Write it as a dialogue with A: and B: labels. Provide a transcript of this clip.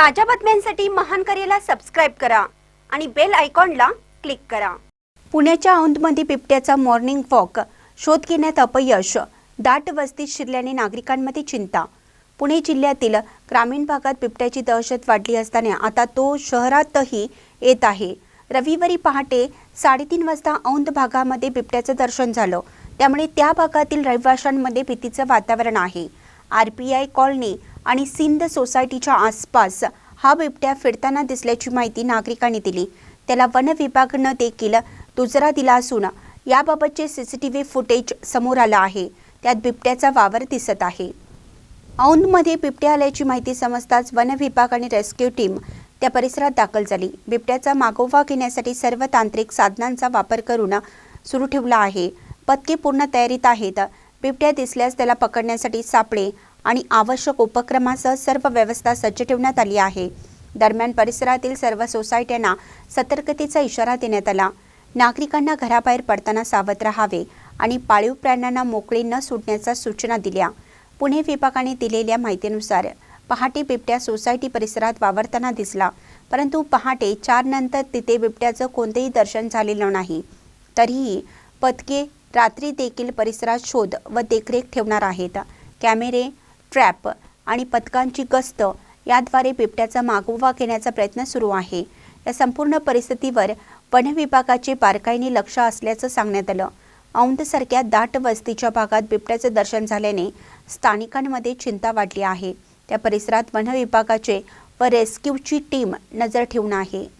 A: ताज्या बातम्यांसाठी महान करेला सबस्क्राईब करा आणि बेल आयकॉनला क्लिक करा. पुण्याच्या औंधमध्ये बिबट्याचा मॉर्निंग वॉक शोध घेण्यात अपयश. दाट वस्तीत शिरल्याने नागरिकांमध्ये चिंता. पुणे जिल्ह्यातील ग्रामीण भागात बिबट्याची दहशत वाढली असताना आता तो शहरातही येत आहे. रविवारी पहाटे साडेतीन वाजता औंध भागामध्ये बिबट्याचं दर्शन झालं. त्यामुळे त्या भागातील रहिवाशांमध्ये भीतीचं वातावरण आहे. आर पी आय कॉलनी आणि सिंध सोसायटीच्या आसपास हा बिबट्या फिरताना दिसल्याची माहिती नागरिकांनी दिली. त्याला वन विभागानं देखील दुजरा दिला असून याबाबतचे सीसीटीव्ही फुटेज समोर आलं आहे. त्यात बिबट्याचा वावर दिसत आहे. औंधमध्ये बिबट्या आल्याची माहिती समजताच वन विभाग आणि रेस्क्यू टीम त्या परिसरात दाखल झाली. बिबट्याचा मागोवा घेण्यासाठी सर्व तांत्रिक साधनांचा वापर करून सुरू ठेवला आहे. पथके पूर्ण तयारीत आहेत. बिबट्या दिसल्यास त्याला पकडण्यासाठी सापळे आणि आवश्यक उपक्रमासह सर्व व्यवस्था सज्ज ठेवण्यात आली आहे. दरम्यान परिसरातील सर्व सोसायट्यांना सतर्कतेचा इशारा देण्यात आला. नागरिकांना घराबाहेर पडताना सावध राहावे आणि पाळीव प्राण्यांना मोकळे न सुटण्याच्या सूचना दिल्या. पुणे विभागाने दिलेल्या माहितीनुसार पहाटे बिबट्या सोसायटी परिसरात वावरताना दिसला परंतु पहाटे चार नंतर तिथे बिबट्याचं कोणतेही दर्शन झालेलं नाही. तरीही पथके रात्री देखील परिसरात शोध व देखरेख ठेवणार आहेत. कॅमेरे ट्रॅप आणि पथकांची गस्त याद्वारे बिबट्याचा मागोवा घेण्याचा प्रयत्न सुरू आहे. या संपूर्ण परिस्थितीवर वन विभागाचे बारकाईने लक्ष असल्याचं सांगण्यात आलं. औंधसारख्या दाट वस्तीच्या भागात बिबट्याचं दर्शन झाल्याने स्थानिकांमध्ये चिंता वाढली आहे. त्या परिसरात वन विभागाचे व रेस्क्यूची टीम नजर ठेवून आहे.